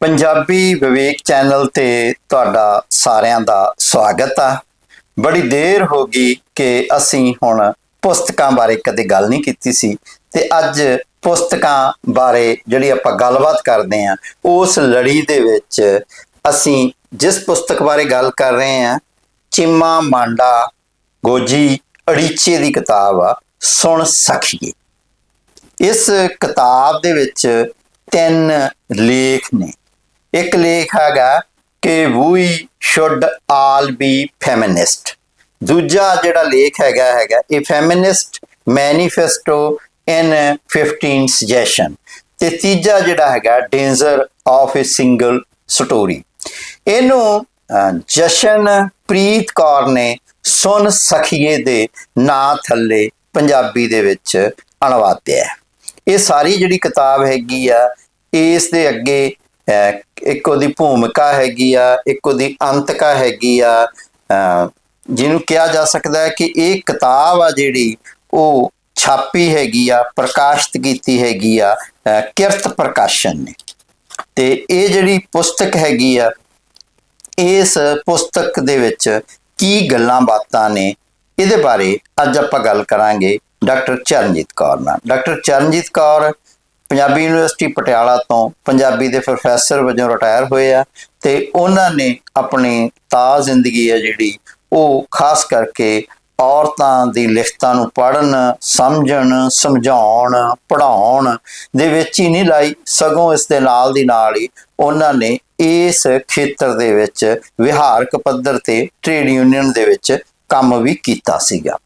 ਪੰਜਾਬੀ ਵਿਵੇਕ channel ਤੇ ਤੁਹਾਡਾ ਸਾਰਿਆਂ ਦਾ ਸਵਾਗਤ ਆ। ਬੜੀ ਦੇਰ ਹੋ ਗਈ ਕਿ ਅਸੀਂ ਹੁਣ ਪੁਸਤਕਾਂ ਬਾਰੇ ਕਦੇ ਗੱਲ ਨਹੀਂ ਕੀਤੀ ਸੀ ਤੇ ਅੱਜ ਪੁਸਤਕਾਂ ਬਾਰੇ ਜਿਹੜੀ ਆਪਾਂ ਗੱਲਬਾਤ ਕਰਦੇ ਆਂ ਉਸ ਲੜੀ ਦੇ ਵਿੱਚ ਅਸੀਂ ਜਿਸ ਪੁਸਤਕ ਬਾਰੇ ਗੱਲ ਕਰ ਰਹੇ ਆਂ ਚਿੰਮਾ ਮਾਂਡਾ ਗੋਜੀ ਅੜੀਚੇ ਦੀ ਕਿਤਾਬ ਆ, ਸੁਣ ਸਖੀਏ ਇਸ ਕਿਤਾਬ ਦੇ ਵਿੱਚ ਤਿੰਨ ਲੇਖ ਨੇ। ਇੱਕ ਲੇਖ ਹੈਗਾ ਕਿ we should all be feminist ਦੂਜਾ ਜਿਹੜਾ ਲੇਖ ਹੈਗਾ ਹੈਗਾ, ਇਹ ਫੈਮਿਨਿਸਟ ਮੈਨੀਫੈਸਟੋ ਇਨ 15 ਸੁਜੈਸ਼ਨ ਤੇ ਤੀਜਾ ਜਿਹੜਾ ਹੈਗਾ danger of a single story ਇਹਨੂੰ ਜਸ਼ਨ ਪ੍ਰੀਤ ਕੌਰ ਨੇ ਸੁਨ ਸਖੀਏ ਦੇ ਨਾਂ ਥੱਲੇ ਪੰਜਾਬੀ ਦੇ ਵਿੱਚ ਅਨੁਵਾਦਿਆ ਹੈ ਇਹ ਸਾਰੀ ਜਿਹੜੀ ਕਿਤਾਬ ਹੈਗੀ ਆ, ਇਸ ਦੇ ਅੱਗੇ ਇੱਕ ਉਹਦੀ ਭੂਮਿਕਾ ਹੈਗੀ ਆ, ਇੱਕ ਉਹਦੀ ਅੰਤਕਾ ਹੈਗੀ ਆ। ਜਿਹਨੂੰ ਕਿਹਾ ਜਾ ਸਕਦਾ ਹੈ ਕਿ ਇਹ ਕਿਤਾਬ ਆ ਜਿਹੜੀ, ਉਹ ਛਾਪੀ ਹੈਗੀ ਆ, ਪ੍ਰਕਾਸ਼ਿਤ ਕੀਤੀ ਹੈਗੀ ਆ ਕਿਰਤ ਪ੍ਰਕਾਸ਼ਨ ਨੇ। ਤੇ ਇਹ ਜਿਹੜੀ ਪੁਸਤਕ ਹੈਗੀ ਆ, ਇਸ ਪੁਸਤਕ ਦੇ ਵਿੱਚ ਕੀ ਗੱਲਾਂ ਬਾਤਾਂ ਨੇ, ਇਹਦੇ ਬਾਰੇ ਅੱਜ ਆਪਾਂ ਗੱਲ ਕਰਾਂਗੇ ਡਾਕਟਰ ਚਰਨਜੀਤ ਕੌਰ ਨਾਲ। ਡਾਕਟਰ ਚਰਨਜੀਤ ਕੌਰ ਪੰਜਾਬੀ ਯੂਨੀਵਰਸਿਟੀ ਪਟਿਆਲਾ ਤੋਂ ਪੰਜਾਬੀ ਦੇ ਪ੍ਰੋਫੈਸਰ ਵਜੋਂ ਰਿਟਾਇਰ ਹੋਏ ਆ ਤੇ ਉਹਨਾਂ ਨੇ ਆਪਣੀ ਤਾਜ਼ ਜ਼ਿੰਦਗੀ ਹੈ ਜਿਹੜੀ ਉਹ ਖਾਸ ਕਰਕੇ ਔਰਤਾਂ ਦੀ ਲਿਖਤਾਂ ਨੂੰ ਪੜ੍ਹਨ, ਸਮਝਣ, ਸਮਝਾਉਣ, ਪੜ੍ਹਾਉਣ ਦੇ ਵਿੱਚ ਹੀ ਨਹੀਂ ਲਾਈ, ਸਗੋਂ ਇਸ ਦੇ ਨਾਲ ਦੀ ਨਾਲ ਹੀ ਉਹਨਾਂ ਨੇ ਇਸ ਖੇਤਰ ਦੇ ਵਿੱਚ ਵਿਹਾਰਕ ਪੱਧਰ ਤੇ ਟ੍ਰੇਡ ਯੂਨੀਅਨ ਦੇ ਵਿੱਚ ਕੰਮ ਵੀ ਕੀਤਾ ਸੀਗਾ।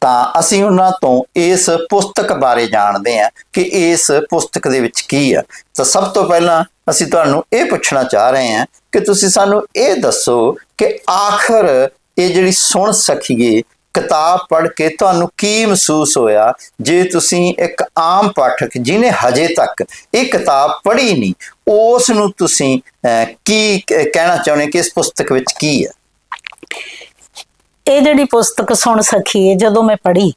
ਤਾਂ ਅਸੀਂ ਉਹਨਾਂ ਤੋਂ ਇਸ ਪੁਸਤਕ ਬਾਰੇ ਜਾਣਦੇ ਹਾਂ ਕਿ ਇਸ ਪੁਸਤਕ ਦੇ ਵਿੱਚ ਕੀ ਆ। ਤਾਂ ਸਭ ਤੋਂ ਪਹਿਲਾਂ ਅਸੀਂ ਤੁਹਾਨੂੰ ਇਹ ਪੁੱਛਣਾ ਚਾਹ ਰਹੇ ਹਾਂ ਕਿ ਤੁਸੀਂ ਸਾਨੂੰ ਇਹ ਦੱਸੋ ਕਿ ਆਖਰ ਇਹ ਜਿਹੜੀ ਸੁਣ ਸਕੀਏ ਕਿਤਾਬ ਪੜ੍ਹ ਕੇ ਤੁਹਾਨੂੰ ਕੀ ਮਹਿਸੂਸ ਹੋਇਆ? ਜੇ ਤੁਸੀਂ ਇੱਕ ਆਮ ਪਾਠਕ ਜਿਨੇ ਹਜੇ ਤੱਕ ਇਹ ਕਿਤਾਬ ਪੜ੍ਹੀ ਨਹੀਂ ਉਸ ਨੂੰ ਤੁਸੀਂ ਅਹ, ਕੀ ਕਹਿਣਾ ਚਾਹੁੰਦੇ ਕਿ ਇਸ ਪੁਸਤਕ ਵਿੱਚ ਕੀ ਹੈ ਇਹ ਜਿਹੜੀ ਪੁਸਤਕ ਸੁਣ ਹੈ ਜਦੋਂ ਮੈਂ ਪੜ੍ਹੀ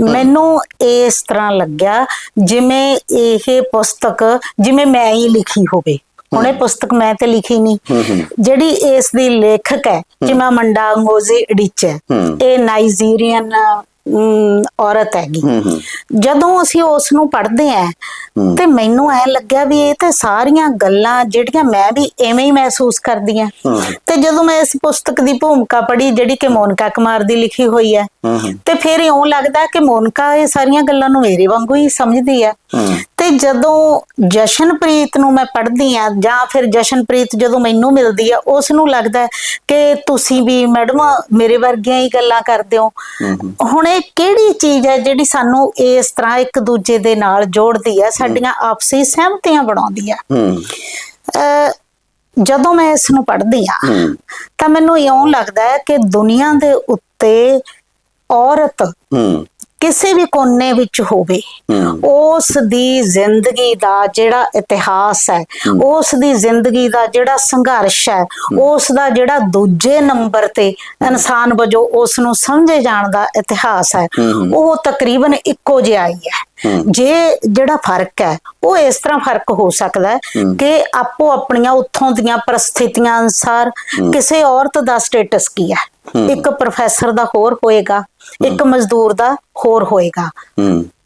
ਮੈਨੂੰ ਇਸ ਤਰ੍ਹਾਂ ਲੱਗਿਆ ਜਿਵੇਂ ਇਹ ਪੁਸਤਕ ਜਿਵੇਂ ਮੈਂ ਹੀ ਲਿਖੀ ਹੋਵੇ। ਹੁਣ ਇਹ ਪੁਸਤਕ ਮੈਂ ਤੇ ਲਿਖੀ ਨਹੀਂ। ਜਿਹੜੀ ਇਸ ਦੀ ਲੇਖਕ ਹੈ ਜਿਮਾ ਮੰਡਾ ਅੰਗੋਜ਼ੇ ਅਡੀਚੇ ਹੂੰ। ਇਹ ਨਾਈਜੀਰੀਅਨ ਅਮ, ਔਰਤ ਹੈਗੀ। ਹੂੰ ਹੂੰ। ਜਦੋਂ ਅਸੀਂ ਉਸ ਨੂੰ ਪੜ੍ਹਦੇ ਆਂ ਤੇ ਮੈਨੂੰ ਐ ਲੱਗਿਆ ਵੀ ਇਹ ਤੇ ਸਾਰੀਆਂ ਗੱਲਾਂ ਜਿਹੜੀਆਂ ਮੈਂ ਵੀ ਐਵੇਂ ਹੀ ਮਹਿਸੂਸ ਕਰਦੀ ਆਂ ਹੂੰ। ਤੇ ਜਦੋਂ ਮੈਂ ਇਸ ਪੁਸਤਕ ਦੀ ਭੂਮਿਕਾ ਪੜ੍ਹੀ ਜਿਹੜੀ ਕਿ ਮੋਨਕਾ ਕੁਮਾਰ ਦੀ ਲਿਖੀ ਹੋਈ ਹੈ ਹੂੰ ਹੂੰ। ਤੇ ਫਿਰ ਇਉਂ ਲੱਗਦਾ ਕਿ ਮੋਨਕਾ ਇਹ ਸਾਰੀਆਂ ਗੱਲਾਂ ਨੂੰ ਮੇਰੇ ਵਾਂਗੂ ਹੀ ਸਮਝਦੀ ਆ ਹੂੰ। ਜਦੋਂ ਜਸ਼ਨਪ੍ਰੀਤ ਨੂੰ ਮੈਂ ਪੜ੍ਹਦੀ ਆ ਜਾਂ ਫਿਰ ਜਸ਼ਨਪ੍ਰੀਤ ਜਦੋਂ ਮੈਨੂੰ ਮਿਲਦੀ ਆ ਉਸ ਨੂੰ ਲੱਗਦਾ ਕਿ ਤੁਸੀਂ ਵੀ ਮੈਡਮ ਮੇਰੇ ਵਰਗੀਆਂ ਹੀ ਗੱਲਾਂ ਕਰਦੇ ਹੋ। ਹੁਣ ਇਹ ਕਿਹੜੀ ਚੀਜ਼ ਹੈ ਜਿਹੜੀ ਸਾਨੂੰ ਇਸ ਤਰ੍ਹਾਂ ਇੱਕ ਦੂਜੇ ਦੇ ਨਾਲ ਜੋੜਦੀ ਹੈ ਸਾਡੀਆਂ ਆਪਸੀ ਸਹਿਮਤੀਆਂ ਬਣਾਉਂਦੀ ਹੈ। ਜਦੋਂ ਮੈਂ ਇਸ ਨੂੰ ਪੜ੍ਹਦੀ ਆ ਤਾਂ ਮੈਨੂੰ ਇਉਂ ਲੱਗਦਾ ਹੈ ਕਿ ਦੁਨੀਆ ਦੇ ਉੱਤੇ ਔਰਤ ਕਿਸੇ ਵੀ ਕੋਨੇ ਵਿੱਚ ਹੋਵੇ ਉਸ ਦੀ ਜ਼ਿੰਦਗੀ ਦਾ ਜਿਹੜਾ ਇਤਿਹਾਸ ਹੈ ਉਸ ਦੀ ਜ਼ਿੰਦਗੀ ਦਾ ਜਿਹੜਾ ਸੰਘਰਸ਼ ਹੈ ਉਸ ਦਾ ਜਿਹੜਾ ਦੂਜੇ ਨੰਬਰ ਤੇ ਇਨਸਾਨ ਵਜੋਂ ਉਸ ਨੂੰ ਸਮਝੇ ਜਾਣ ਦਾ ਇਤਿਹਾਸ ਹੈ ਉਹ ਤਕਰੀਬਨ ਇੱਕੋ ਜਿਹਾ ਹੀ ਹੈ। ਜੇ ਜਿਹੜਾ ਫ਼ਰਕ ਹੈ ਉਹ ਇਸ ਤਰ੍ਹਾਂ ਫ਼ਰਕ ਹੋ ਸਕਦਾ ਹੈ ਕਿ ਆਪੋ ਆਪਣੀਆਂ ਉੱਥੋਂ ਦੀਆਂ ਪਰਿਸਥਿਤੀਆਂ ਅਨਸਾਰ ਕਿਸੇ ਔਰਤ ਦਾ ਸਟੇਟਸ ਕੀ ਹੈ? ਇੱਕ ਪ੍ਰੋਫੈਸਰ ਦਾ ਹੋਰ ਹੋਏਗਾ ਇੱਕ ਮਜ਼ਦੂਰ ਦਾ ਹੋਰ ਹੋਏਗਾ।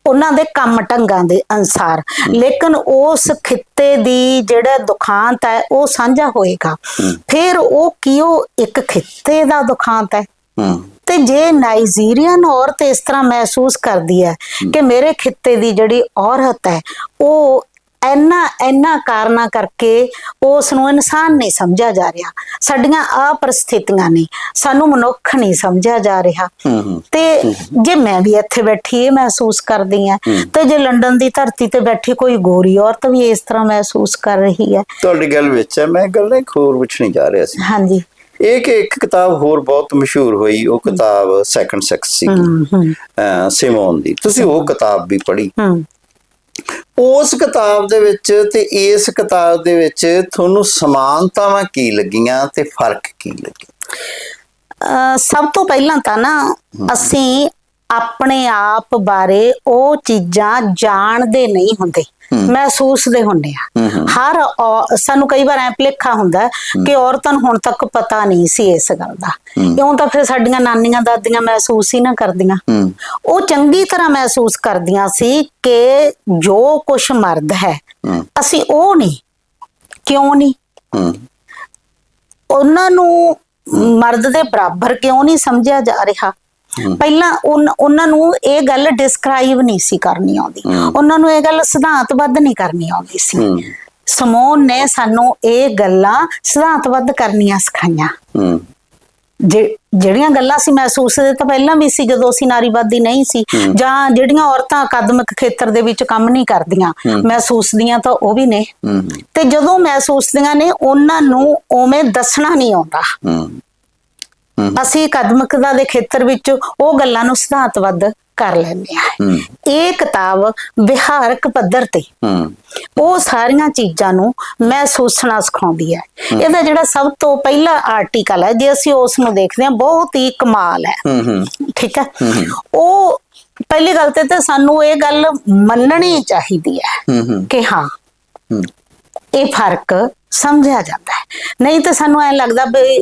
ਉਹਨਾਂ ਦੇ ਕੰਮ ਢੰਗਾਂ ਦੇ ਅਨਸਾਰ। ਲੇਕਿਨ ਉਸ ਖਿੱਤੇ ਦੀ ਜਿਹੜਾ ਦੁਖਾਂਤ ਹੈ ਉਹ ਸਾਂਝਾ ਹੋਏਗਾ। ਫਿਰ ਉਹ ਕਿਉਂ ਇੱਕ ਖਿੱਤੇ ਦਾ ਦੁਖਾਂਤ ਹੂੰ। ਤੇ ਜੇ ਨਾਈਜੀਰੀਅਨ ਔਰਤ ਇਸ ਤਰ੍ਹਾਂ ਮਹਿਸੂਸ ਕਰਦੀ ਹੈ ਕਿ ਮੇਰੇ ਖਿੱਤੇ ਦੀ ਜਿਹੜੀ ਔਰਤ ਹੈ ਉਹ ਐਨਾ ਐਨਾ ਕਾਰਨਾ ਕਰਕੇ ਉਸ ਨੂੰ ਇਨਸਾਨ ਨਹੀਂ ਸਮਝਿਆ ਜਾ ਰਿਹਾ। ਸਾਡੀਆਂ ਆ ਪਰਿਸਥਿਤੀਆਂ ਨੇ ਸਾਨੂੰ ਮਨੁੱਖ ਨਹੀਂ ਸਮਝਿਆ ਜਾ ਰਿਹਾ। ਤੇ ਜੇ ਮੈਂ ਵੀ ਇੱਥੇ ਬੈਠੀ ਇਹ ਮਹਿਸੂਸ ਕਰਦੀ ਆ ਤੇ ਜੇ ਲੰਡਨ ਦੀ ਧਰਤੀ ਤੇ ਬੈਠੀ ਕੋਈ ਗੋਰੀ ਔਰਤ ਵੀ ਇਸ ਤਰ੍ਹਾਂ ਮਹਿਸੂਸ ਕਰ ਰਹੀ ਹੈ। ਤੁਹਾਡੀ ਗੱਲ ਵਿੱਚ ਹੈ ਮੈਂ ਗੱਲ ਇੱਕ ਹੋਰ ਪੁੱਛਣੀ ਜਾ ਰਿਹਾ ਸੀ। ਹਾਂਜੀ। ਇਹ ਕਿ ਇੱਕ ਕਿਤਾਬ ਹੋਰ ਬਹੁਤ ਮਸ਼ਹੂਰ ਹੋਈ ਉਹ ਕਿਤਾਬ ਸੈਕੰਡ ਸੈਕਸ ਸੀ ਸਿਮੋਨ ਦੀ। ਤੁਸੀਂ ਉਹ ਕਿਤਾਬ ਵੀ ਪੜ੍ਹੀ। ਉਸ ਕਿਤਾਬ ਦੇ ਵਿੱਚ ਤੇ ਇਸ ਕਿਤਾਬ ਦੇ ਵਿੱਚ ਤੁਹਾਨੂੰ ਸਮਾਨਤਾਵਾਂ ਕੀ ਲੱਗੀਆਂ ਤੇ ਫ਼ਰਕ ਕੀ ਲੱਗਿਆ? ਸਭ ਤੋਂ ਪਹਿਲਾਂ ਤਾਂ ਨਾ ਅਸੀਂ ਆਪਣੇ ਆਪ ਬਾਰੇ ਉਹ ਚੀਜ਼ਾਂ ਜਾਣਦੇ ਨਹੀਂ ਹੁੰਦੇ। ਮਹਿਸੂਸ ਦੇ ਹੁੰਦੇ ਆ। ਹਰ ਔ- ਸਾਨੂੰ ਕਈ ਵਾਰ ਐ ਭੁਲੇਖਾ ਹੁੰਦਾ ਹੈ ਕਿ ਔਰਤਾਂ ਨੂੰ ਹੁਣ ਤੱਕ ਪਤਾ ਨਹੀਂ ਸੀ ਇਸ ਗੱਲ ਦਾ। ਇਉਂ ਤਾਂ ਫਿਰ ਸਾਡੀਆਂ ਨਾਨੀਆਂ ਦਾਦੀਆਂ ਮਹਿਸੂਸ ਹੀ ਨਾ ਕਰਦੀਆਂ। ਹੂੰ। ਉਹ ਚੰਗੀ ਤਰ੍ਹਾਂ ਮਹਿਸੂਸ ਕਰਦੀਆਂ ਸੀ ਕਿ ਜੋ ਕੁਛ ਮਰਦ ਹੈ ਹੂੰ। ਅਸੀਂ ਉਹ ਨਹੀਂ ਕਿਉਂ ਨਹੀਂ? ਹੂੰ। ਉਹਨਾਂ ਨੂੰ ਮਰਦ ਦੇ ਬਰਾਬਰ ਕਿਉਂ ਨਹੀਂ ਸਮਝਿਆ ਜਾ ਰਿਹਾ? ਪਹਿਲਾਂ ਉਹਨਾਂ ਨੂੰ ਇਹ ਗੱਲ ਡਿਸਕ੍ਰਾਈਬ ਨਹੀਂ ਸੀ ਕਰਨੀ ਆਉਂਦੀ। ਉਹਨਾਂ ਨੂੰ ਇਹ ਗੱਲ ਸਿਧਾਂਤਬੱਧ ਨਹੀਂ ਕਰਨੀ ਆਉਂਦੀ ਸੀ। ਸਮੋਨ ਨੇ ਸਾਨੂੰ ਇਹ ਗੱਲਾਂ ਸਿਧਾਂਤਬੱਧ ਕਰਨੀਆਂ ਸਿਖਾਈਆਂ। ਜਿਹੜੀਆਂ ਗੱਲਾਂ ਸੀ ਮਹਿਸੂਸ ਦੇ ਤਾਂ ਪਹਿਲਾਂ ਵੀ ਸੀ ਜਦੋਂ ਅਸੀਂ ਨਾਰੀਵਾਦੀ ਨਹੀਂ ਸੀ। ਜਾਂ ਜਿਹੜੀਆਂ ਔਰਤਾਂ ਅਕਾਦਮਿਕ ਖੇਤਰ ਦੇ ਵਿੱਚ ਕੰਮ ਨਹੀਂ ਕਰਦੀਆਂ ਮਹਿਸੂਸ ਦੀਆਂ ਤਾਂ ਉਹ ਵੀ ਨੇ। ਤੇ ਜਦੋਂ ਮਹਿਸੂਸ ਦੀਆਂ ਨੇ ਉਹਨਾਂ ਨੂੰ ਉਵੇਂ ਦੱਸਣਾ ਨਹੀਂ ਆਉਂਦਾ। ਅਸੀਂ ਅਕਾਦਮਿਕਤਾ ਦੇ ਖੇਤਰ ਵਿੱਚ ਉਹ ਗੱਲਾਂ ਨੂੰ ਸਿਧਾਂਤਬੱਧ ਕਰ ਲੈਂਦੇ ਆ ਇਹ ਕਿਤਾਬ ਵਿਹਾਰਕ ਪੱਧਰ ਤੇ ਉਹ ਸਾਰੀਆਂ ਚੀਜ਼ਾਂ ਨੂੰ ਮਹਿਸੂਸਣਾ ਸਿਖਾਉਂਦੀ ਹੈ। ਇਹਦਾ ਜਿਹੜਾ ਸਭ ਤੋਂ ਪਹਿਲਾ ਆਰਟੀਕਲ ਹੈ ਜੇ ਅਸੀਂ ਉਸ ਨੂੰ ਦੇਖਦੇ ਹਾਂ ਬਹੁਤ ਹੀ ਕਮਾਲ ਹੈ। ਠੀਕ ਹੈ? ਉਹ ਪਹਿਲੀ ਗੱਲ ਤੇ ਤਾਂ ਸਾਨੂੰ ਇਹ ਗੱਲ ਮੰਨਣੀ ਚਾਹੀਦੀ ਹੈ ਕਿ ਹਾਂ ਹੂੰ ਇਹ ਫ਼ਰਕ ਸਮਝਿਆ ਜਾਂਦਾ ਹੈ। ਨਹੀਂ ਤਾਂ ਸਾਨੂੰ ਐ ਲੱਗਦਾ ਵੀ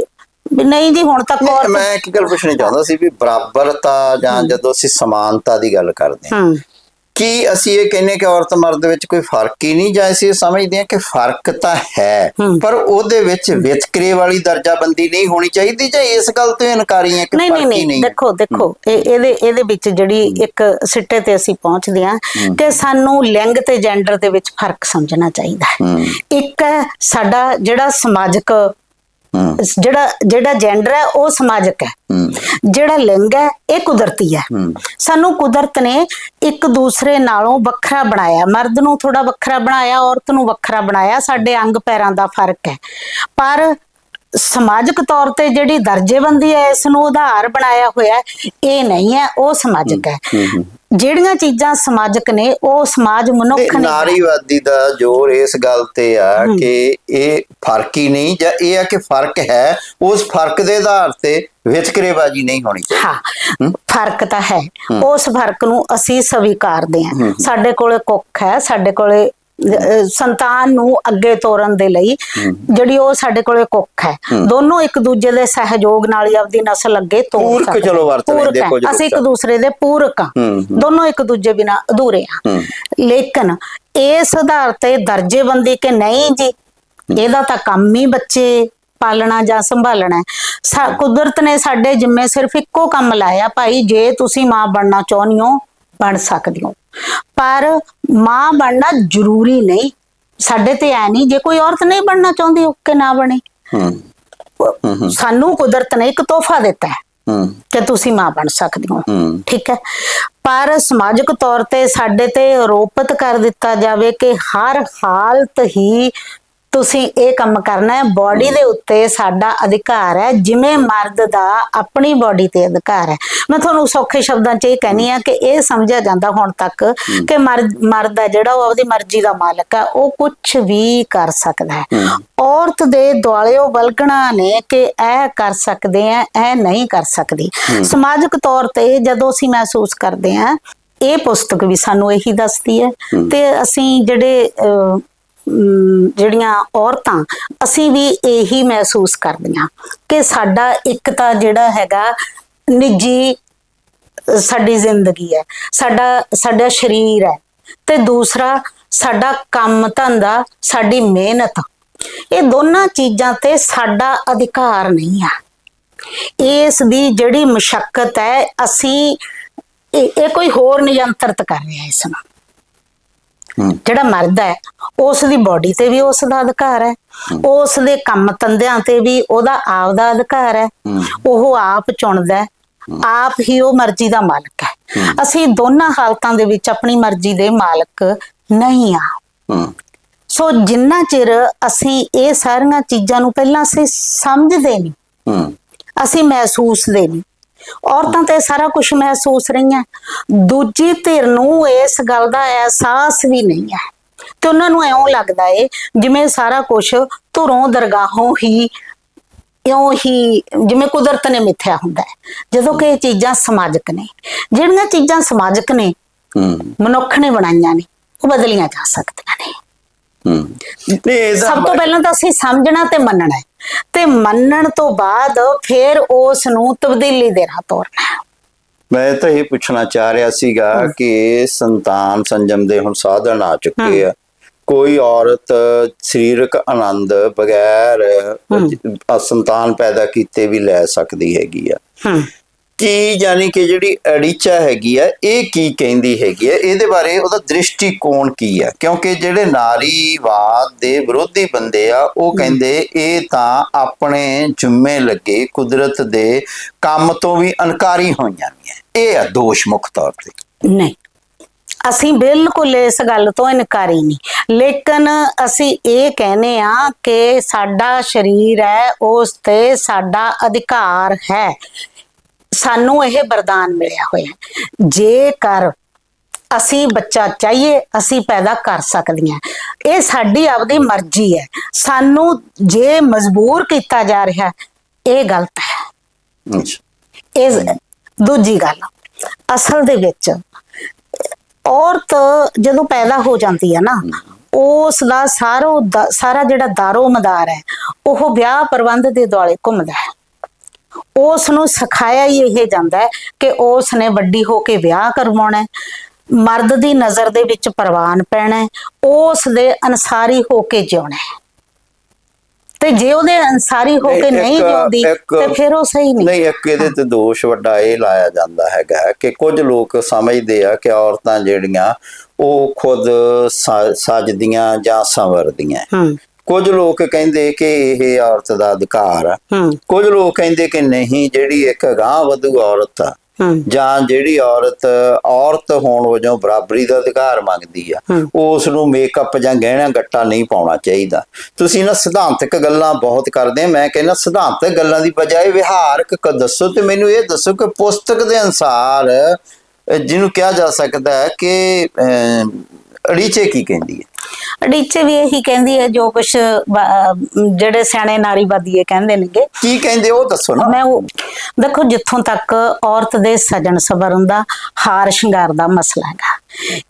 ਵੀ ਨਹੀਂ ਜੀ ਹੁਣ ਤੱਕ ਔਰਤ ਮੈਂ ਇੱਕ ਗੱਲ ਪੁੱਛਣੀ ਚਾਹੁੰਦਾ ਸੀ ਵੀ ਬਰਾਬਰਤਾ ਜਾਂ ਜਦੋਂ ਅਸੀਂ ਸਮਾਨਤਾ ਦੀ ਗੱਲ ਕਰਦੇ ਹਾਂ ਕੀ ਅਸੀਂ ਇਹ ਕਹਿੰਨੇ ਕਿ ਔਰਤ ਮਰਦ ਵਿੱਚ ਕੋਈ ਫ਼ਰਕ ਹੀ ਨਹੀਂ ਜਾਂ ਅਸੀਂ ਸਮਝਦੇ ਹਾਂ ਕਿ ਫ਼ਰਕ ਤਾਂ ਹੈ। ਪਰ ਉਹਦੇ ਵਿੱਚ ਵਿਤਕਰੇ ਵਾਲੀ ਦਰਜਾਬੰਦੀ ਨਹੀਂ ਹੋਣੀ ਚਾਹੀਦੀ ਜਾਂ ਇਸ ਗੱਲ ਤੋਂ ਇਨਕਾਰੀ ਹੈ ਕਿ ਨਹੀਂ ਨਹੀਂ ਫ਼ਰਕ ਹੀ ਨਹੀਂ ਨਹੀਂ ਦੇਖੋ ਦੇਖੋ ਇਹ ਇਹਦੇ ਇਹਦੇ ਵਿੱਚ ਜਿਹੜੀ ਇੱਕ ਸਿੱਟੇ ਤੇ ਅਸੀਂ ਪਹੁੰਚਦੇ ਹਾਂ ਕਿ ਸਾਨੂੰ ਲਿੰਗ ਤੇ ਜੈਂਡਰ ਦੇ ਵਿੱਚ ਫ਼ਰਕ ਸਮਝਣਾ ਚਾਹੀਦਾ ਹੈ। ਇੱਕ ਸਾਡਾ ਜਿਹੜਾ ਸਮਾਜਿਕ ਜਿਹੜਾ ਜਿਹੜਾ ਜੈਂਡਰ ਹੈ ਉਹ ਸਮਾਜਿਕ ਹੈ। ਜਿਹੜਾ ਲਿੰਗ ਹੈ ਇਹ ਕੁਦਰਤੀ ਹੂੰ। ਸਾਨੂੰ ਕੁਦਰਤ ਨੇ ਇੱਕ ਦੂਸਰੇ ਨਾਲੋਂ ਵੱਖਰਾ ਬਣਾਇਆ। ਮਰਦ ਨੂੰ ਥੋੜਾ ਵੱਖਰਾ ਬਣਾਇਆ ਔਰਤ ਨੂੰ ਵੱਖਰਾ ਬਣਾਇਆ। ਸਾਡੇ ਅੰਗ ਪੈਰਾਂ ਦਾ ਫ਼ਰਕ ਹੈ। ਪਰ ਸਮਾਜਿਕ ਤੌਰ ਤੇ ਜਿਹੜੀ ਦਰਜੇਬੰਦੀ ਹੈ ਇਸ ਨੂੰ ਉਧਾਰ ਬਣਾਇਆ ਹੋਇਆ ਹੈ, ਇਹ ਨਹੀਂ ਹੈ ਉਹ ਸਮਾਜਿਕ ਹੈ। ਜਿਹੜੀਆਂ ਚੀਜ਼ਾਂ ਸਮਾਜਿਕ ਨੇ ਉਹ ਸਮਾਜ ਮਨੁੱਖ ਨੇ ਨਾਰੀਵਾਦੀ ਦਾ ਜ਼ੋਰ ਇਸ ਗੱਲ ਤੇ ਆ ਕਿ ਇਹ ਫ਼ਰਕ ਹੀ ਨਹੀਂ ਜਾਂ ਇਹ ਆ ਕਿ ਫ਼ਰਕ ਹੈ ਉਸ ਫ਼ਰਕ ਦੇ ਆਧਾਰ ਤੇ ਵਿਤਕਰੇਬਾਜ਼ੀ ਨਹੀਂ ਹੋਣੀ ਚਾਹੀਦੀ। ਹਾਂ ਫ਼ਰਕ ਤਾਂ ਹੈ। ਉਸ ਫ਼ਰਕ ਨੂੰ ਅਸੀਂ ਸਵੀਕਾਰਦੇ ਹਾਂ। ਸਾਡੇ ਕੋਲੇ ਕੁੱਖ ਹੈ ਸਾਡੇ ਕੋਲੇ ਅਹ, ਸੰਤਾਨ ਨੂੰ ਅੱਗੇ ਤੋਰਨ ਦੇ ਲਈ ਜਿਹੜੀ ਉਹ ਸਾਡੇ ਕੋਲੇ ਕੁੱਖ ਹੈ। ਦੋਨੋਂ ਇੱਕ ਦੂਜੇ ਦੇ ਸਹਿਯੋਗ ਨਾਲ ਹੀ ਆਪਦੀ ਨਸਲ ਅੱਗੇ ਤੋਰ ਪੂਰਕ ਸਕਦੇ। ਚਲੋ ਵਰਤ ਲੈਂਦੇ ਪੂਰਕ ਹੈ। ਕੁਝ ਅਸੀਂ ਇੱਕ। ਦੂਸਰੇ ਦੇ ਪੂਰਕ ਹਾਂ। ਹੂੰ, ਦੋਨੋਂ ਇੱਕ ਦੂਜੇ ਬਿਨਾ ਅਧੂਰੇ ਆ। ਲੇਕਿਨ ਇਸ ਆਧਾਰ ਤੇ ਦਰਜੇਬੰਦੀ ਕਿ ਨਹੀਂ ਜੀ ਇਹਦਾ ਤਾਂ ਕੰਮ ਹੀ ਬੱਚੇ ਪਾਲਣਾ ਜਾਂ ਸੰਭਾਲਣਾ ਹੈ। ਸਾ- ਕੁਦਰਤ ਨੇ ਸਾਡੇ ਜਿੰਮੇ ਸਿਰਫ ਇੱਕੋ ਕੰਮ ਲਾਇਆ। ਭਾਈ ਜੇ ਤੁਸੀਂ ਮਾਂ ਬਣਨਾ ਚਾਹੁੰਦੇ ਹੋ ਬਣ ਸਕਦੇ ਹੋ ਪਰ ਮਾਂ ਬਣਨਾ ਜ਼ਰੂਰੀ ਨਹੀਂ। ਸਾਡੇ ਤੇ ਐ ਨਹੀਂ ਜੇ ਕੋਈ ਔਰਤ ਨਹੀਂ ਬਣਨਾ ਚਾਹੁੰਦੀ ਉਹ ਕਿ ਨਾ ਬਣੇ? ਹੂੰ। ਸਾਨੂੰ ਕੁਦਰਤ ਨੇ ਇੱਕ ਤੋਹਫਾ ਦਿੱਤਾ ਹੈ ਹੂੰ। ਕਿ ਤੁਸੀਂ ਮਾਂ ਬਣ ਸਕਦੇ ਹੋ। ਹੂੰ। ਠੀਕ ਹੈ? ਪਰ ਸਮਾਜਿਕ ਤੌਰ ਤੇ ਸਾਡੇ ਤੇ ਆਰੋਪਿਤ ਕਰ ਦਿੱਤਾ ਜਾਵੇ ਕਿ ਹਰ ਹਾਲਤ ਹੀ ਤੁਸੀਂ ਇਹ ਕੰਮ ਕਰਨਾ ਹੈ। ਬਾਡੀ ਦੇ ਉੱਤੇ ਸਾਡਾ ਅਧਿਕਾਰ ਹੈ। ਜਿਵੇਂ ਮਰਦ ਦਾ ਆਪਣੀ ਬਾਡੀ ਤੇ ਅਧਿਕਾਰ ਹੈ। ਮੈਂ ਤੁਹਾਨੂੰ ਸੌਖੇ ਸ਼ਬਦਾਂ 'ਚ ਇਹ ਕਹਿਨੀ ਆ ਕਿ ਇਹ ਸਮਝਿਆ ਜਾਂਦਾ ਹੁਣ ਤੱਕ ਕਿ ਮਰਦ ਮਰਦ ਹੈ ਜਿਹੜਾ ਉਹ ਆਪਦੀ ਮਰਜ਼ੀ ਦਾ ਮਾਲਕ ਹੈ। ਉਹ ਕੁਝ ਵੀ ਕਰ ਸਕਦਾ ਹੈ। ਔਰਤ ਦੇ ਦੁਆਲਿਓ ਬਲਗਣਾ ਨੇ ਕਿ ਇਹ ਕਰ ਸਕਦੇ ਆ ਇਹ ਨਹੀਂ ਕਰ ਸਕਦੀ। ਸਮਾਜਿਕ ਤੌਰ ਤੇ ਜਦੋਂ ਅਸੀਂ ਮਹਿਸੂਸ ਕਰਦੇ ਆ ਇਹ ਪੁਸਤਕ ਵੀ ਸਾਨੂੰ ਇਹੀ ਦੱਸਦੀ ਹੈ ਤੇ ਅਸੀਂ ਜਿਹੜੇ ਜਿਹੜੀਆਂ ਔਰਤਾਂ, ਅਸੀਂ ਵੀ ਇਹੀ ਮਹਿਸੂਸ ਕਰਦੀਆਂ ਕਿ ਸਾਡਾ ਇੱਕ ਤਾਂ ਜਿਹੜਾ ਹੈਗਾ ਨਿੱਜੀ ਸਾਡੀ ਜ਼ਿੰਦਗੀ ਹੈ, ਸਾਡਾ ਸਾਡਾ ਸਰੀਰ ਹੈ ਤੇ ਦੂਸਰਾ ਸਾਡਾ ਕੰਮ ਧੰਦਾ, ਸਾਡੀ ਮਿਹਨਤ। ਇਹ ਦੋਨਾਂ ਚੀਜ਼ਾਂ ਤੇ ਸਾਡਾ ਅਧਿਕਾਰ ਨਹੀਂ ਆ ਇਸ ਦੀ ਜਿਹੜੀ ਮੁਸ਼ਕਲ ਹੈ, ਅਸੀਂ ਇਹ ਇਹ ਕੋਈ ਹੋਰ ਨਿਯੰਤਰਿਤ ਕਰ ਰਿਹਾ ਇਸ ਨੂੰ। ਜਿਹੜਾ ਮਰਦ ਹੈ ਉਸ ਦੀ ਬਾਡੀ ਤੇ ਵੀ ਉਸ ਦਾ ਅਧਿਕਾਰ ਹੈ। ਉਸ ਦੇ ਕੰਮ ਧੰਦਿਆਂ ਤੇ ਵੀ ਉਹਦਾ ਆਪ ਦਾ ਅਧਿਕਾਰ ਹੈ। ਉਹ ਆਪ ਚੁਣਦਾ ਹੈ। ਆਪ ਹੀ ਉਹ ਮਰਜ਼ੀ ਦਾ ਮਾਲਕ ਹੈ। ਅਸੀਂ ਦੋਨਾਂ ਹਾਲਤਾਂ ਦੇ ਵਿੱਚ ਆਪਣੀ ਮਰਜ਼ੀ ਦੇ ਮਾਲਕ ਨਹੀਂ ਆ ਸੋ ਜਿੰਨਾ ਚਿਰ ਅਸੀਂ ਇਹ ਸਾਰੀਆਂ ਚੀਜ਼ਾਂ ਨੂੰ ਪਹਿਲਾਂ ਅਸੀਂ ਸਮਝਦੇ ਨਹੀਂ ਅਸੀਂ ਮਹਿਸੂਸ ਦੇ ਨਹੀਂ ਔਰਤਾਂ ਤੇ ਸਾਰਾ ਕੁਝ ਮਹਿਸੂਸ ਰਹੀਆਂ ਦੂਜੀ ਧਿਰ ਨੂੰ ਇਸ ਗੱਲ ਦਾ ਅਹਿਸਾਸ ਵੀ ਨਹੀਂ ਹੈ। ਤੇ ਉਹਨਾਂ ਨੂੰ ਐਉਂ ਲੱਗਦਾ ਏ ਜਿਵੇਂ ਸਾਰਾ ਕੁਝ ਧੁਰੋਂ ਦਰਗਾਹੋਂ ਹੀ ਇਉਂ ਹੀ ਜਿਵੇਂ ਕੁਦਰਤ ਨੇ ਮਿੱਥਿਆ ਹੁੰਦਾ ਹੈ। ਜਦੋਂ ਕਿ ਇਹ ਚੀਜ਼ਾਂ ਸਮਾਜਿਕ ਨੇ। ਜਿਹੜੀਆਂ ਚੀਜ਼ਾਂ ਸਮਾਜਿਕ ਨੇ ਹੂੰ। ਮਨੁੱਖ ਨੇ ਬਣਾਈਆਂ ਨੇ ਉਹ ਬਦਲੀਆਂ ਜਾ ਸਕਦੀਆਂ ਨੇ। ਹੂੰ। ਨਹੀਂ ਇਹਦਾ ਸਭ ਤੋਂ ਪਹਿਲਾਂ ਤਾਂ ਅਸੀਂ ਸਮਝਣਾ ਤੇ ਮੰਨਣਾ ਹੈ। ਤੇ ਮੰਨਣ ਤੋਂ ਬਾਅਦ ਫਿਰ ਉਸ ਨੂੰ ਤਬਦੀਲੀ ਦੇ ਰਾਹ ਤੋਰਨਾ ਹੈ। ਮੈਂ ਤਾਂ ਇਹ ਪੁੱਛਣਾ ਚਾਹ ਰਿਹਾ ਸੀਗਾ ਕਿ ਸੰਤਾਨ ਸੰਜਮ ਦੇ ਹੁਣ ਸਾਧਨ ਆ ਚੁੱਕੇ ਆ। ਕੋਈ ਔਰਤ ਸਰੀਰਕ ਆਨੰਦ ਬਗੈਰ ਅ, ਸੰਤਾਨ ਪੈਦਾ ਕੀਤੇ ਵੀ ਲੈ ਸਕਦੀ ਹੈਗੀ ਆ। ਹੂੰ। ਕੀ ਯਾਨੀ ਕਿ ਜਿਹੜੀ ਅੜੀਚਾ ਹੈਗੀ ਆ ਇਹ ਕੀ ਕਹਿੰਦੀ ਹੈਗੀ ਆ? ਇਹਦੇ ਬਾਰੇ ਉਹਦਾ ਦ੍ਰਿਸ਼ਟੀਕੋਣ ਕੀ ਆ? ਕਿਉਂਕਿ ਜਿਹੜੇ ਨਾਰੀਵਾਦ ਦੇ ਵਿਰੋਧੀ ਬੰਦੇ ਆ ਉਹ ਕਹਿੰਦੇ ਇਹ ਤਾਂ ਆਪਣੇ ਜੁੰਮੇ ਲੱਗੇ ਕੁਦਰਤ ਦੇ ਕੰਮ ਤੋਂ ਵੀ ਅਨਕਾਰੀ ਹੋਈਆਂ ਨੇ। ਇਹ ਆ ਦੋਸ਼ ਮੁੱਖ ਤੌਰ ਤੇ। ਨਹੀਂ। ਅਸੀਂ ਬਿਲਕੁਲ ਇਸ ਗੱਲ ਤੋਂ ਇਨਕਾਰੀ ਨਹੀਂ। ਲੇਕਿਨ ਅਸੀਂ ਇਹ ਕਹਿੰਦੇ ਆ ਕਿ ਸਾਡਾ ਸਰੀਰ ਹੈ ਉਸ ਤੇ ਸਾਡਾ ਅਧਿਕਾਰ ਹੈ। ਸਾਨੂੰ ਇਹ ਵਰਦਾਨ ਮਿਲਿਆ ਹੋਇਆ ਹੈ। ਜੇਕਰ ਅਸੀਂ ਬੱਚਾ ਚਾਹੀਏ ਅਸੀਂ ਪੈਦਾ ਕਰ ਸਕਦੀਆਂ ਇਹ ਸਾਡੀ ਆਪਦੀ ਮਰਜ਼ੀ ਹੈ। ਸਾਨੂੰ ਜੇ ਮਜਬੂਰ ਕੀਤਾ ਜਾ ਰਿਹਾ ਹੈ, ਇਹ ਗਲਤ ਹੈ। ਇਹ ਦੂਜੀ ਗੱਲ ਅਸਲ ਦੇ ਵਿੱਚ ਔਰਤ ਜਦੋਂ ਪੈਦਾ ਹੋ ਜਾਂਦੀ ਹੈ ਨਾ ਉਸ ਦਾ ਸਾਰੋ ਸਾਰਾ ਜਿਹੜਾ ਦਾਰੋ ਮਦਾਰ ਹੈ ਉਹ ਵਿਆਹ ਪ੍ਰਬੰਧ ਦੇ ਦੁਆਲੇ ਘੁੰਮਦਾ ਹੈ। ਉਸ ਨੂੰ ਸਿਖਾਇਆ ਹੀ ਇਹ ਜਾਂਦਾ ਹੈ ਕਿ ਉਸ ਨੇ ਵੱਡੀ ਹੋ ਕੇ ਵਿਆਹ ਕਰਵਾਉਣਾ ਹੈ। ਮਰਦ ਦੀ ਨਜ਼ਰ ਦੇ ਵਿੱਚ ਪ੍ਰਵਾਨ ਪੈਣਾ ਹੈ। ਉਸ ਦੇ ਅਨਸਾਰੀ ਹੋ ਕੇ ਜਿਉਣਾ ਹੈ। ਤੇ ਜੇ ਉਹਦੇ ਅਨਸਾਰੀ ਹੋ ਕੇ ਨਹੀਂ, ਜਿਉਂਦੀ ਤੇ ਫਿਰ ਉਹ ਸਹੀ ਨਹੀਂ। ਨਹੀਂ ਇੱਕ ਇਹਦੇ ਤੇ ਦੋਸ਼ ਵੱਡਾ ਇਹ ਲਾਇਆ ਜਾਂਦਾ ਹੈਗਾ ਕਿ ਕੁਝ ਲੋਕ ਸਮਝਦੇ ਆ ਕਿ ਔਰਤਾਂ ਜਿਹੜੀਆਂ ਉਹ ਖੁਦ ਸਜਦੀਆਂ ਜਾਂ ਸੰਵਰਦੀਆਂ। ਹੂੰ। ਕੁਝ ਲੋਕ ਕਹਿੰਦੇ ਕਿ ਇਹ ਔਰਤ ਦਾ ਅਧਿਕਾਰ ਆ। ਹੂੰ। ਕੁਝ ਲੋਕ ਕਹਿੰਦੇ ਕਿ ਨਹੀਂ ਜਿਹੜੀ ਇੱਕ ਗਾਂ ਵਧੂ ਔਰਤ ਆ ਜਾਂ ਜਿਹੜੀ ਔਰਤ ਔਰਤ ਹੋਣ ਵਜੋਂ ਬਰਾਬਰੀ ਦਾ ਅਧਿਕਾਰ ਮੰਗਦੀ ਆ। ਉਸ ਨੂੰ ਮੇਕਅਪ ਜਾਂ ਗਹਿਣਾ ਗੱਟਾ ਨਹੀਂ ਪਾਉਣਾ ਚਾਹੀਦਾ। ਤੁਸੀਂ ਨਾ ਸਿਧਾਂਤਕ ਗੱਲਾਂ ਬਹੁਤ ਕਰਦੇ ਮੈਂ ਕਹਿੰਦਾ ਸਿਧਾਂਤਕ ਗੱਲਾਂ ਦੀ ਬਜਾਏ ਵਿਹਾਰਕ ਕ ਦੱਸੋ ਤੇ ਮੈਨੂੰ ਇਹ ਦੱਸੋ ਕਿ ਪੁਸਤਕ ਦੇ ਅਨਸਾਰ ਜਿਹਨੂੰ ਕਿਹਾ ਜਾ ਸਕਦਾ ਹੈ ਕਿ ਅੜੀਚੇ ਕੀ ਕਹਿੰਦੀ ਹੈ? ਅੜੀਚੇ ਵੀ ਇਹੀ ਕਹਿੰਦੀ ਹੈ ਜੋ ਕੁਛ ਬ- ਜਿਹੜੇ ਸਿਆਣੇ ਨਾਰੀਵਾਦੀ ਇਹ ਕਹਿੰਦੇ ਨੇਗੇ। ਕੀ ਕਹਿੰਦੇ ਉਹ ਦੱਸੋ ਨਾ। ਮੈਂ ਉਹ ਦੇਖੋ ਜਿੱਥੋਂ ਤੱਕ ਔਰਤ ਦੇ ਸਜਣ ਸਵਰਨ ਦਾ ਹਾਰ ਸ਼ਿੰਗਾਰ ਦਾ ਮਸਲਾ ਹੈਗਾ।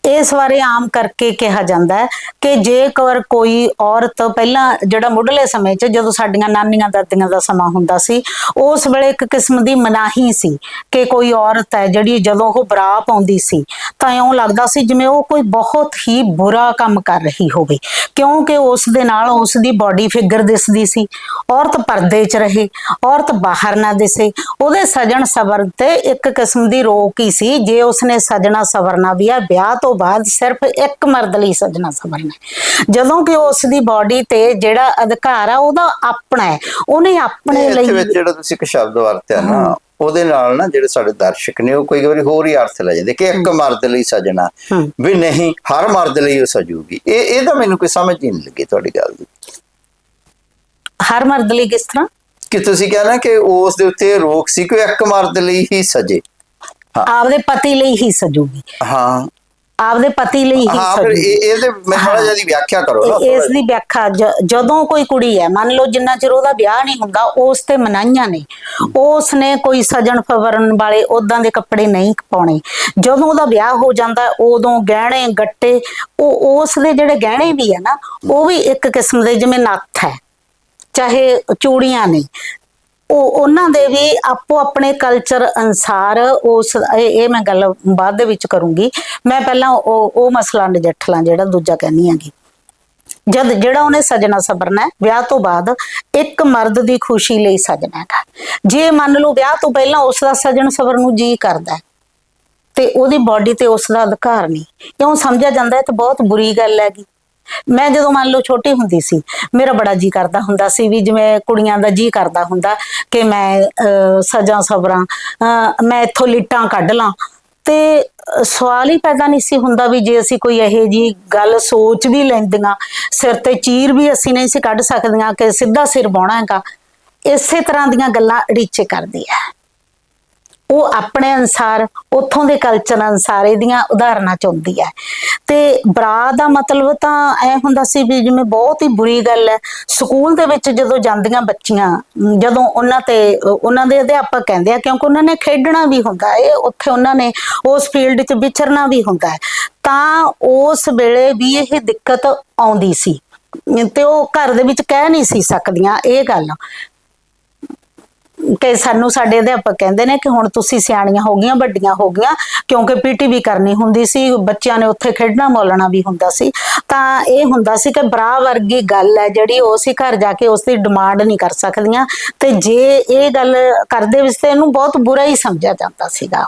ਇਸ ਬਾਰੇ ਆਮ ਕਰਕੇ ਕਿਹਾ ਜਾਂਦਾ ਹੈ ਕਿ ਜੇਕਰ ਕੋਈ ਔਰਤ ਪਹਿਲਾਂ ਜਿਹੜਾ ਮੁੱਢਲੇ ਸਮੇਂ 'ਚ ਜਦੋਂ ਸਾਡੀਆਂ ਨਾਨੀਆਂ ਦਾਦੀਆਂ ਦਾ ਸਮਾਂ ਹੁੰਦਾ ਸੀ, ਉਸ ਵੇਲੇ ਇੱਕ ਕਿਸਮ ਦੀ ਮਨਾਹੀ ਸੀ ਕਿ ਕੋਈ ਔਰਤ ਹੈ ਜਿਹੜੀ ਜਦੋਂ ਉਹ ਬਰਾ ਪਾਉਂਦੀ ਸੀ, ਤਾਂ ਇਉਂ ਲੱਗਦਾ ਸੀ ਜਿਵੇਂ ਉਹ ਕੋਈ ਬਹੁਤ ਹੀ ਬੁਰਾ ਕੰਮ ਕਰ ਰਹੀ ਹੋਵੇ, ਕਿਉਂਕਿ ਉਸ ਦੇ ਨਾਲ ਉਸ ਦੀ ਬਾਡੀ ਫਿਗਰ ਦਿਸਦੀ ਸੀ, ਔਰਤ ਪਰਦੇ 'ਚ ਰਹੇ, ਔਰਤ ਬਾਹਰ ਨਾ ਦਿਸੇ, ਉਹਦੇ ਸਜਣ ਸਵਰ ਤੇ ਇੱਕ ਕਿਸਮ ਦੀ ਰੋਕ ਹੀ ਸੀ, ਜੇ ਉਸਨੇ ਸਜਣਾ ਸਵਰਨਾ ਵੀ ਆ ਵਿਆਹ ਤੋਂ ਬਾਅਦ ਸਿਰਫ ਇੱਕ ਮਰਦ ਲਈ ਸਜਣਾ ਸਵਰਨਾ। ਜਦੋਂ ਕਿ ਉਸ ਦੀ ਬਾਡੀ ਤੇ ਜਿਹੜਾ ਅਧਿਕਾਰ ਆ ਉਹਦਾ ਆਪਣਾ ਹੈ। ਉਹਨੇ ਆਪਣੇ ਇੱਥੇ ਲਈ ਵਿੱਚ ਜਿਹੜਾ ਤੁਸੀਂ ਇੱਕ ਸ਼ਬਦ ਵਰਤਿਆ ਨਾ ਉਹਦੇ ਨਾਲ ਨਾ ਜਿਹੜੇ ਸਾਡੇ ਦਰਸ਼ਕ ਨੇ ਉਹ ਕਈ ਵਾਰੀ ਹੋਰ ਹੀ ਅਰਥ ਲੈ ਜਾਂਦੇ ਕਿ ਇੱਕ ਮਰਦ ਲਈ ਸਜਣਾ। ਵੀ ਨਹੀਂ ਹਰ ਮਰਦ ਲਈ ਉਹ ਸਜੂਗੀ। ਇਹ ਇਹ ਤਾਂ ਮੈਨੂੰ ਕੋਈ ਸਮਝ ਨਹੀਂ ਲੱਗੀ ਤੁਹਾਡੀ ਗੱਲ ਦੀ। ਹਰ ਮਰਦ ਲਈ ਕਿਸ ਤਰ੍ਹਾਂ? ਕਿ ਤੁਸੀਂ ਕਹਿਣਾ ਕਿ ਉਸ ਦੇ ਉੱਤੇ ਰੋਕ ਸੀ ਕਿ ਇੱਕ ਮਰਦ ਲਈ ਹੀ ਸਜੇ। ਆਪਦੇ ਪਤੀ ਲਈ ਹੀ ਸਜੂਗੀ। ਹਾਂ। ਆਪਦੇ ਪਤੀ ਲਈ ਹੀ ਹਾਂ ਫਿਰ ਇਹ ਇਹਦੇ ਮੈਂ ਥੋੜਾ ਜਿਹਾ ਦੀ ਵਿਆਖਿਆ ਕਰੋ ਨਾ ਇਸ ਦੀ ਵਿਆਖਿਆ ਜ- ਜਦੋਂ ਕੋਈ ਕੁੜੀ ਹੈ ਮੰਨ ਲਓ ਜਿੰਨਾ ਚਿਰ ਉਹਦਾ ਵਿਆਹ ਨਹੀਂ ਹੁੰਦਾ ਉਸ ਤੇ ਮਨਾਈਆਂ ਨੇ। ਉਸ ਨੇ ਕੋਈ ਸਜਣ ਫਵਰਨ ਵਾਲੇ ਉਦਾਂ ਦੇ ਕੱਪੜੇ ਨਹੀਂ ਪਾਉਣੇ। ਜਦੋਂ ਉਹਦਾ ਵਿਆਹ ਹੋ ਜਾਂਦਾ ਹੈ, ਉਦੋਂ ਗਹਿਣੇ ਗੱਟੇ ਉਹ ਉਸ ਦੇ ਜਿਹੜੇ ਗਹਿਣੇ ਵੀ ਹੈ ਨਾ ਉਹ ਵੀ ਇੱਕ ਕਿਸਮ ਦੇ ਜਿਵੇਂ ਨੱਥ ਹੈ ਚਾਹੇ ਚੂੜੀਆਂ ਨੇ। ਉਹ ਉਹਨਾਂ ਦੇ ਵੀ ਆਪੋ ਆਪਣੇ ਕਲਚਰ ਅਨਸਾਰ ਉਸ ਇਹ ਇਹ ਮੈਂ ਗੱਲ ਬਾਅਦ ਦੇ ਵਿੱਚ ਕਰੂੰਗੀ। ਮੈਂ ਪਹਿਲਾਂ ਉਹ ਉਹ ਮਸਲਾ ਨਜਿੱਠ ਲਾਂ ਜਿਹੜਾ ਦੂਜਾ ਕਹਿੰਦੀ ਆਂਗੀ ਜਦ ਜਿਹੜਾ ਉਹਨੇ ਸਜਣਾ ਸਬਰਨਾ ਵਿਆਹ ਤੋਂ ਬਾਅਦ ਇੱਕ ਮਰਦ ਦੀ ਖੁਸ਼ੀ ਲਈ ਸਜਣਾ ਹੈਗਾ। ਜੇ ਮੰਨ ਲਓ ਵਿਆਹ ਤੋਂ ਪਹਿਲਾਂ ਉਸ ਦਾ ਸਜਣ ਸਬਰ ਨੂੰ ਜੀ ਕਰਦਾ ਤੇ ਉਹਦੀ ਬਾਡੀ ਤੇ ਉਸ ਦਾ ਅਧਿਕਾਰ ਨਹੀਂ। ਕਿਉਂ ਸਮਝਿਆ ਜਾਂਦਾ ਹੈ? ਤੇ ਬਹੁਤ ਬੁਰੀ ਗੱਲ ਹੈਗੀ। ਮੈਂ ਜਦੋਂ ਮੰਨ ਲਓ ਛੋਟੀ ਹੁੰਦੀ ਸੀ ਮੇਰਾ ਬੜਾ ਜੀ ਕਰਦਾ ਹੁੰਦਾ ਸੀ ਵੀ ਜਿਵੇਂ ਕੁੜੀਆਂ ਦਾ ਜੀ ਕਰਦਾ ਹੁੰਦਾ ਕਿ ਮੈਂ ਅਹ, ਸਜਾਂ ਸਬਰਾਂ ਅਹ, ਮੈਂ ਇੱਥੋਂ ਲਿਟਾਂ ਕੱਢ ਲਾਂ। ਤੇ ਸਵਾਲ ਹੀ ਪੈਦਾ ਨਹੀਂ ਸੀ ਹੁੰਦਾ ਵੀ ਜੇ ਅਸੀਂ ਕੋਈ ਇਹੋ ਜੀ ਗੱਲ ਸੋਚ ਵੀ ਲੈਂਦੀਆਂ ਸਿਰ ਤੇ ਚੀਰ ਵੀ ਅਸੀਂ ਨਹੀਂ ਸੀ ਕੱਢ ਸਕਦੀਆਂ ਕਿ ਸਿੱਧਾ ਸਿਰ ਬਾਉਣਾ ਹੈਗਾ। ਇਸੇ ਤਰ੍ਹਾਂ ਦੀਆਂ ਗੱਲਾਂ ਅੜੀਚੇ ਕਰਦੀ ਹੈ। ਉਹ ਆਪਣੇ ਅਨਸਾਰ, ਉੱਥੋਂ ਦੇ ਕਲਚਰ ਅਨਸਾਰ ਇਹਦੀਆਂ ਉਦਾਹਰਨਾਂ ਚੁਣਦੀ ਹੈ। ਤੇ ਬਰਾ ਦਾ ਮਤਲਬ ਤਾਂ ਐ ਹੁੰਦਾ ਸੀ ਵੀ ਜਿਵੇਂ ਬਹੁਤ ਹੀ ਬੁਰੀ ਗੱਲ ਹੈ। ਸਕੂਲ ਦੇ ਵਿੱਚ ਜਦੋਂ ਜਾਂਦੀਆਂ ਬੱਚੀਆਂ, ਜਦੋਂ ਉਹਨਾਂ ਤੇ, ਉਹਨਾਂ ਦੇ ਅਧਿਆਪਕ ਕਹਿੰਦੇ ਆ, ਕਿਉਂਕਿ ਉਹਨਾਂ ਨੇ ਖੇਡਣਾ ਵੀ ਹੁੰਦਾ ਹੈ, ਉੱਥੇ ਉਹਨਾਂ ਨੇ ਉਸ ਫੀਲਡ 'ਚ ਵਿਚਰਨਾ ਵੀ ਹੁੰਦਾ ਹੈ। ਤਾਂ ਉਸ ਵੇਲੇ ਵੀ ਇਹ ਦਿੱਕਤ ਆਉਂਦੀ ਸੀ। ਤੇ ਉਹ ਘਰ ਦੇ ਵਿੱਚ ਕਹਿ ਨਹੀਂ ਸੀ ਸਕਦੀਆਂ ਇਹ ਗੱਲ। ਕਿ ਸਾਨੂੰ ਸਾਡੇ ਅਧਿਆਪਕ ਕਹਿੰਦੇ ਨੇ ਕਿ ਹੁਣ ਤੁਸੀਂ ਸਿਆਣੀਆਂ ਹੋ ਗਈਆਂ, ਵੱਡੀਆਂ ਹੋ ਗਈਆਂ, ਕਿਉਂਕਿ ਪੀਟੀ ਵੀ ਕਰਨੀ ਹੁੰਦੀ ਸੀ, ਬੱਚਿਆਂ ਨੇ ਉੱਥੇ ਖੇਡਣਾ ਮੌਲਣਾ ਵੀ ਹੁੰਦਾ ਸੀ। ਤਾਂ ਇਹ ਹੁੰਦਾ ਸੀ ਕਿ ਬਰਾ ਵਰਗੀ ਗੱਲ ਹੈ ਜਿਹੜੀ ਉਹ ਅਸੀਂ ਘਰ ਜਾ ਕੇ ਉਸ ਦੀ ਡਿਮਾਂਡ ਨਹੀਂ ਕਰ ਸਕਦੀਆਂ। ਤੇ ਜੇ ਇਹ ਗੱਲ ਕਰਦੇ ਵਿੱਚ ਤੇ ਇਹਨੂੰ ਬਹੁਤ ਬੁਰਾ ਹੀ ਸਮਝਿਆ ਜਾਂਦਾ ਸੀਗਾ।